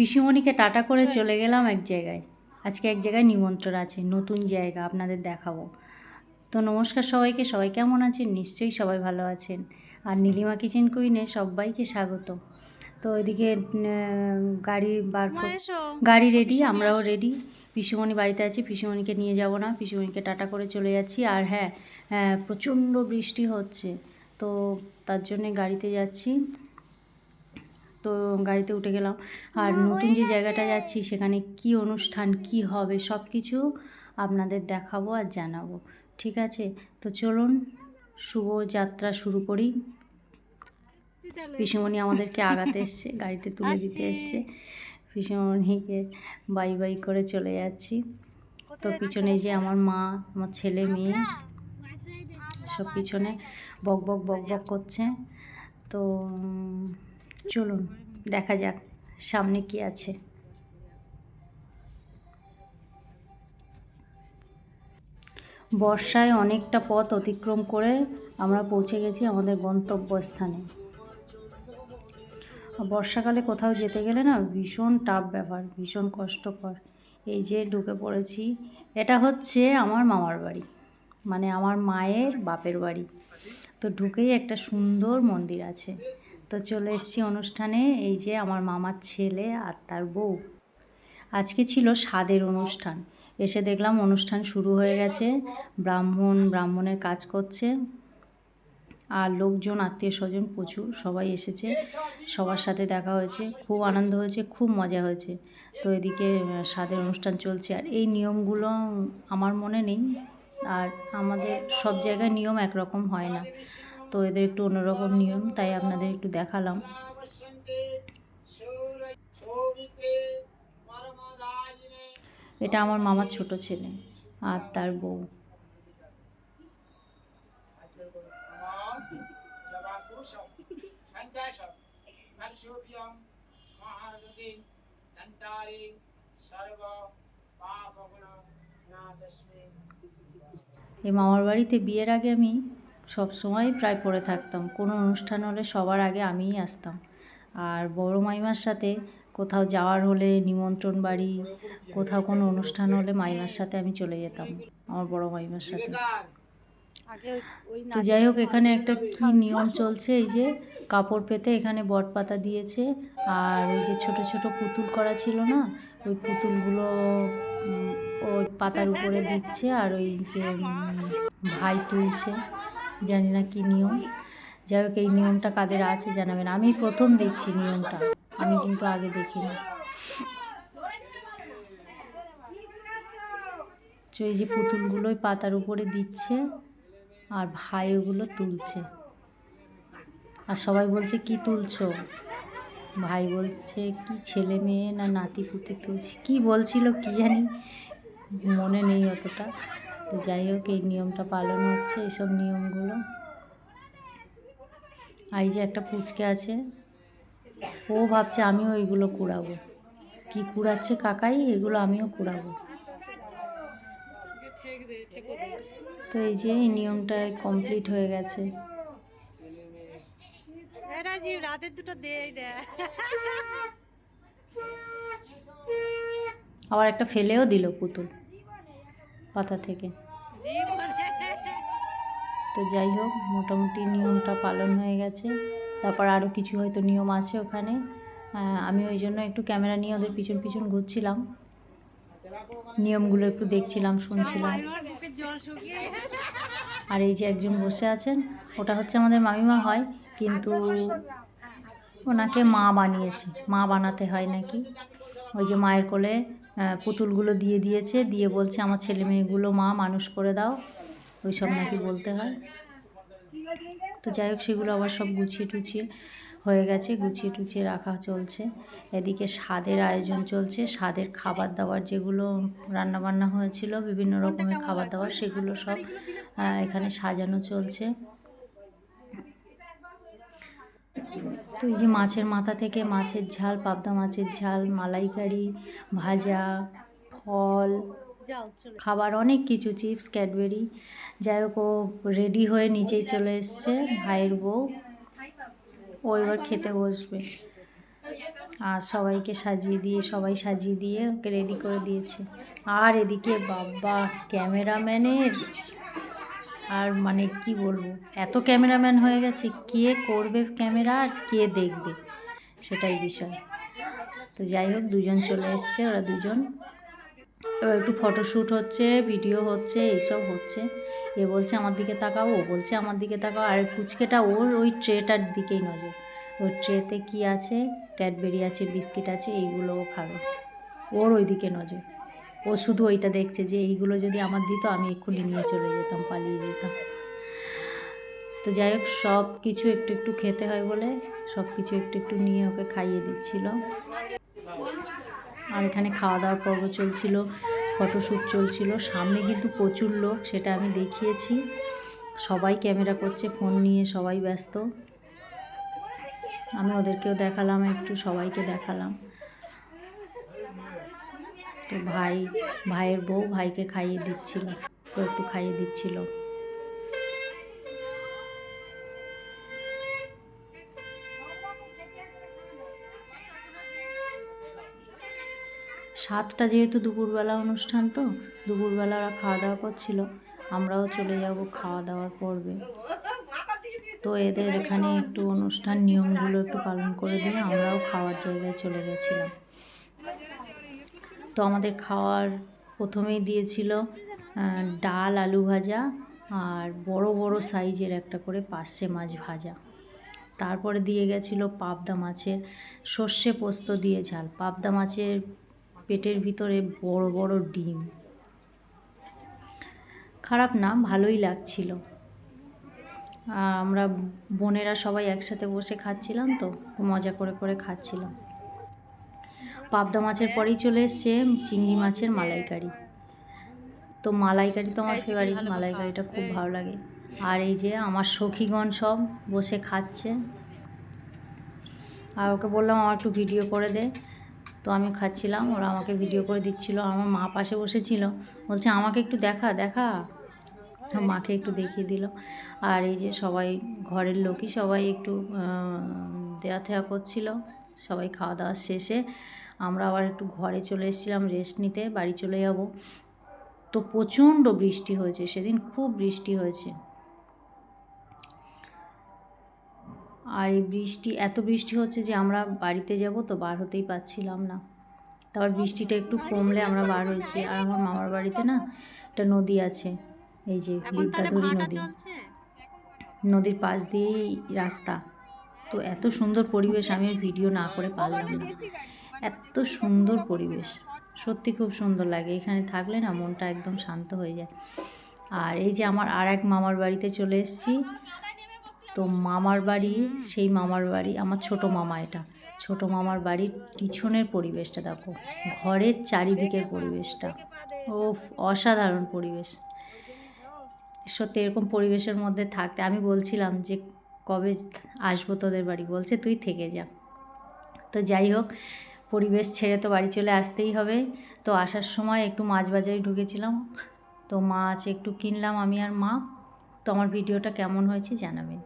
পিসিমণিকে tata করে চলে গেলাম এক জায়গায়। আজকে এক জায়গায় নিমন্ত্রণ আছে নতুন জায়গা আপনাদের দেখাবো। তো নমস্কার সবাইকে সবাই কেমন আছেন? নিশ্চয়ই সবাই ভালো আছেন। আর নীলিমা কিচেন কুইনে সবাইকে স্বাগত। তো এদিকে গাড়ি বার গাড়ি রেডি আমরাও রেডি পিসুমণি বাড়িতে আছি পিসুমণিকে নিয়ে যাব না পিসুমণিকে টাটা করে চলে যাচ্ছি। আর হ্যাঁ হ্যাঁ, প্রচণ্ড বৃষ্টি হচ্ছে। তো তার জন্যে গাড়িতে যাচ্ছি। তো গাড়িতে উঠে গেলাম। আর নতুন যে জায়গাটা যাচ্ছি সেখানে কি অনুষ্ঠান কি হবে সব কিছু আপনাদের দেখাবো আর জানাব। ঠিক আছে? তো চলুন শুভ যাত্রা শুরু করি। পিসুমণি আমাদেরকে আগাতে এসছে গাড়িতে তুলে দিতে এসছে। পিসুমণিকে বাই বাই করে চলে যাচ্ছি। তো পিছনে যে আমার মা আমার ছেলে মেয়ে সব পিছনে বক বক বক বক করছে। তো চলুন, দেখা যাক সামনে কি আছে। বর্ষায় অনেকটা পথ অতিক্রম করে আমরা পৌঁছে গেছি আমাদের গন্তব্যস্থানে। বর্ষাকালে কোথাও যেতে গেলে না ভীষণ টাফ ব্যাপার, ভীষণ কষ্টকর। এই যে ঢুকে পড়েছি, এটা হচ্ছে আমার মামার বাড়ি মানে আমার মায়ের বাপের বাড়ি। তো ঢুকেই একটা সুন্দর মন্দির আছে। তো চলে এসেছি অনুষ্ঠানে, এই যে আমার মামার ছেলে আর তার বউ। আজকে ছিল স্বাদের অনুষ্ঠান। এসে দেখলাম অনুষ্ঠান শুরু হয়ে গেছে, ব্রাহ্মণ, ব্রাহ্মণের কাজ করছে, আর লোকজন, আত্মীয় স্বজন প্রচুর, সবাই এসেছে, সবার সাথে দেখা হয়েছে, খুব আনন্দ হয়েছে, খুব মজা হয়েছে। তো এদিকে স্বাদের অনুষ্ঠান চলছে, আর এই নিয়মগুলো আমার মনে নেই, আর আমাদের সব জায়গায় নিয়ম একরকম হয় না। তো এদের একটু অন্যরকম নিয়ম, তাই আপনাদের একটু দেখালাম। এটা আমার মামার ছোট ছেলে আর তার বউ। এই মামার বাড়িতে বিয়ের আগে আমি সব সময় প্রায় পড়ে থাকতাম। কোনো অনুষ্ঠান হলে সবার আগে আমিই আসতাম। আর বড় মাইমার সাথে কোথাও যাওয়ার হলে নিমন্ত্রণ বাড়ি, কোথাও কোনো অনুষ্ঠান হলে মাইমার সাথে আমি চলে যেতাম, আমার বড় মাইমার সাথে। তো যাই হোক, এখানে একটা কি নিয়ম চলছে? এই যে কাপড় পেতে এখানে বট পাতা দিয়েছে, আর ওই যে ছোট ছোট পুতুল করা ছিল না, ওই পুতুলগুলো ওই পাতার উপরে দিচ্ছে, আর ওই যে ভাই তুলছে। জানি না কি নিয়ম। যাই হোক, এই নিয়মটা কাদের আছে জানাবেন। আমি প্রথম দেখছি নিয়মটা, আমি কিন্তু আগে দেখিনি। তো এই যে পুতুলগুলোই পাতার উপরে দিচ্ছে, আর ভাই ওগুলো তুলছে। আর সবাই বলছে, কি তুলছো? ভাই বলছে, কি ছেলে মেয়ে না নাতি পুতি তুলছে? কি বলছিল কি জানি, মনে নেই অতটা। তো যাই হোক এই নিয়মটা পালন হচ্ছে এইসব নিয়মগুলো। আর এই যে একটা পুচকে আছে ও ভাবছে আমিও এইগুলো কুড়াবো। কি কুড়াচ্ছে কাকাই এগুলো আমিও কুড়াবো। তো এই যে এই নিয়মটা কমপ্লিট হয়ে গেছে। রাজীব রাতের দুটো দেই দে। আবার একটা ফেলেও দিল পুতুল। পাতা থেকে। তো যাই হোক মোটামুটি নিয়মটা পালন হয়ে গেছে। তারপর আরও কিছু হয়তো নিয়ম আছে ওখানে। আমি ওই জন্য একটু ক্যামেরা নিয়ে ওদের পিছন পিছন ঘুরছিলাম। নিয়মগুলো একটু দেখছিলাম শুনছিলাম। আর এই যে একজন বসে আছেন ওটা হচ্ছে আমাদের মামিমা হয় কিন্তু ওনাকে মা বানিয়েছে। মা বানাতে হয় নাকি? ওই যে মায়ের কোলে পুতুলগুলো দিয়ে দিয়েছে। দিয়ে বলছে, আমার ছেলে মেয়েগুলো মা, মানুষ করে দাও। ওই সব নাকি বলতে হয়। তো যাই হোক, সেগুলো আবার সব গুছিয়ে টুছিয়ে হয়ে গেছে। গুছিয়ে টুছিয়ে রাখা চলছে। এদিকে স্বাদের আয়োজন চলছে। স্বাদের খাবার দাবার যেগুলো রান্না বান্না হয়েছিল, বিভিন্ন রকমের খাবার দাবার, সেগুলো সব এখানে সাজানো চলছে। তো এই যে মাছের মাথা থেকে মাছের ঝাল পাবদা মাছের ঝাল মালাইকারি ভাজা ফল খাবার অনেক কিছু চিপস ক্যাডবেরি। যাই হোক ও রেডি হয়ে নিচেই চলে এসছে ভাইয়ের বউ। ও এবার খেতে বসবে। আর সবাইকে সাজিয়ে দিয়ে সবাই সাজিয়ে দিয়ে ওকে রেডি করে দিয়েছে। আর এদিকে বাবা ক্যামেরাম্যানের আর মানে কি বলব, এত ক্যামেরাম্যান হয়ে গেছে, কে করবে ক্যামেরা আর কে দেখবে সেটাই বিষয়। তো যাই হোক, দুজন চলে এসছে, ওরা দুজন। এবার একটু ফটোশ্যুট হচ্ছে ভিডিও হচ্ছে, এইসব হচ্ছে। এ বলছে আমার দিকে তাকাও, ও বলছে আমার দিকে তাকাও। আর কুচকেটা ওর ওই ট্রেটার দিকেই নজর। ওই ট্রেতে কি আছে? ক্যাডবেরি আছে, বিস্কিট আছে, এইগুলো ও খাবে। ওর ওই দিকে নজর। ও শুধু ওইটা দেখছে যে এইগুলো যদি আমার দিত, আমি এক্ষুনি নিয়ে চলে যেতাম, পালিয়ে যেতাম। তো যাই হোক, সব কিছু একটু একটু খেতে হয় বলে সব কিছু একটু একটু নিয়ে ওকে খাইয়ে দিচ্ছিল। আর এখানে খাওয়া দাওয়ার পর্ব চলছিল, ফটোশ্যুট চলছিল, সামনে কিন্তু প্রচুর লোক, সেটা আমি দেখিয়েছি। সবাই ক্যামেরা করছে, ফোন নিয়ে সবাই ব্যস্ত। আমি ওদেরকেও দেখালাম, একটু সবাইকে দেখালাম। তো ভাই, ভাইয়ের বউ ভাইকে খাইয়ে দিচ্ছিল তো একটু খাইয়ে দিচ্ছিল। সাতটা যেহেতু দুপুরবেলা অনুষ্ঠান তো, দুপুরবেলা ওরা খাওয়া দাওয়া করছিল, আমরাও চলে যাব খাওয়া দাওয়ার পর্বে। তো এদের এখানে একটু অনুষ্ঠান নিয়মগুলো একটু পালন করে দিয়ে আমরাও খাওয়ার জায়গায় চলে গেছিলাম। তো আমাদের খাওয়ার প্রথমেই দিয়েছিল ডাল, আলু ভাজা আর বড় বড় সাইজের একটা করে পার্শে মাছ ভাজা। তারপরে দিয়ে গেছিল পাবদা মাছের সর্ষে পোস্ত দিয়ে ঝাল। পাবদা মাছের পেটের ভিতরে বড় বড় ডিম। খারাপ না, ভালোই লাগছিল। আমরা বোনেরা সবাই একসাথে বসে খাচ্ছিলাম তো, মজা করে করে খাচ্ছিলাম। পাবদা মাছের পরেই চলে এসছে চিংড়ি মাছের মালাইকারি। তো মালাইকারি তো আমার ফেভারিট মালাইকারিটা খুব ভালো লাগে। আর এই যে আমার সখীগণ সব বসে খাচ্ছে। আর ওকে বললাম আমার একটু ভিডিও করে দে। তো আমি খাচ্ছিলাম ওরা আমাকে ভিডিও করে দিচ্ছিল। আমার মা পাশে বসেছিল। বলছে আমাকে একটু দেখা দেখা। মাকে একটু দেখিয়ে দিল। আর এই যে সবাই ঘরের লোকই সবাই একটু দেয়া থেয়া করছিল। সবাই খাওয়া দাওয়া শেষে আমরা আবার একটু ঘরে চলে এসেছিলাম রেস্ট নিতে বাড়ি চলে যাব। তো প্রচণ্ড বৃষ্টি হয়েছে সেদিন খুব বৃষ্টি হয়েছে। আর এই বৃষ্টি এত বৃষ্টি হচ্ছে যে আমরা বাড়িতে যাব তো বার হতেই পারছিলাম না। তারপর বৃষ্টিটা একটু কমলে আমরা বার হয়েছি। আর আমার মামার বাড়িতে না একটা নদী আছে এই যে বিদ্যাধরী নদী। নদীর পাশ দিয়েই রাস্তা। তো এত সুন্দর পরিবেশ আমি ভিডিও না করে পারলাম না। এত সুন্দর পরিবেশ। সত্যি খুব সুন্দর লাগে। এখানে থাকলে না মনটা একদম শান্ত হয়ে যায়। আর এই যে আমার আর এক মামার বাড়িতে চলে এসেছি। তো মামার বাড়ি, সেই মামার বাড়ি, আমার ছোট মামা এটা। ছোট মামার বাড়ির পিছনের পরিবেশটা দেখো। ঘরের চারিদিকের পরিবেশটা। ও অসাধারণ পরিবেশ। সত্যি এরকম পরিবেশের মধ্যে থাকতে, আমি বলছিলাম যে কবে আসব তোদের বাড়ি? বলছে তুই থেকে যা। তো যাই হোক পরিবেশ ছেড়ে তো বাড়ি চলে আসতেই হবে। তো আসার সময় একটু মাছ বাজারে ঢুকেছিলাম। তো মাছ একটু কিনলাম আমি আর মা। তো আমার ভিডিওটা কেমন হয়েছে জানাবেন।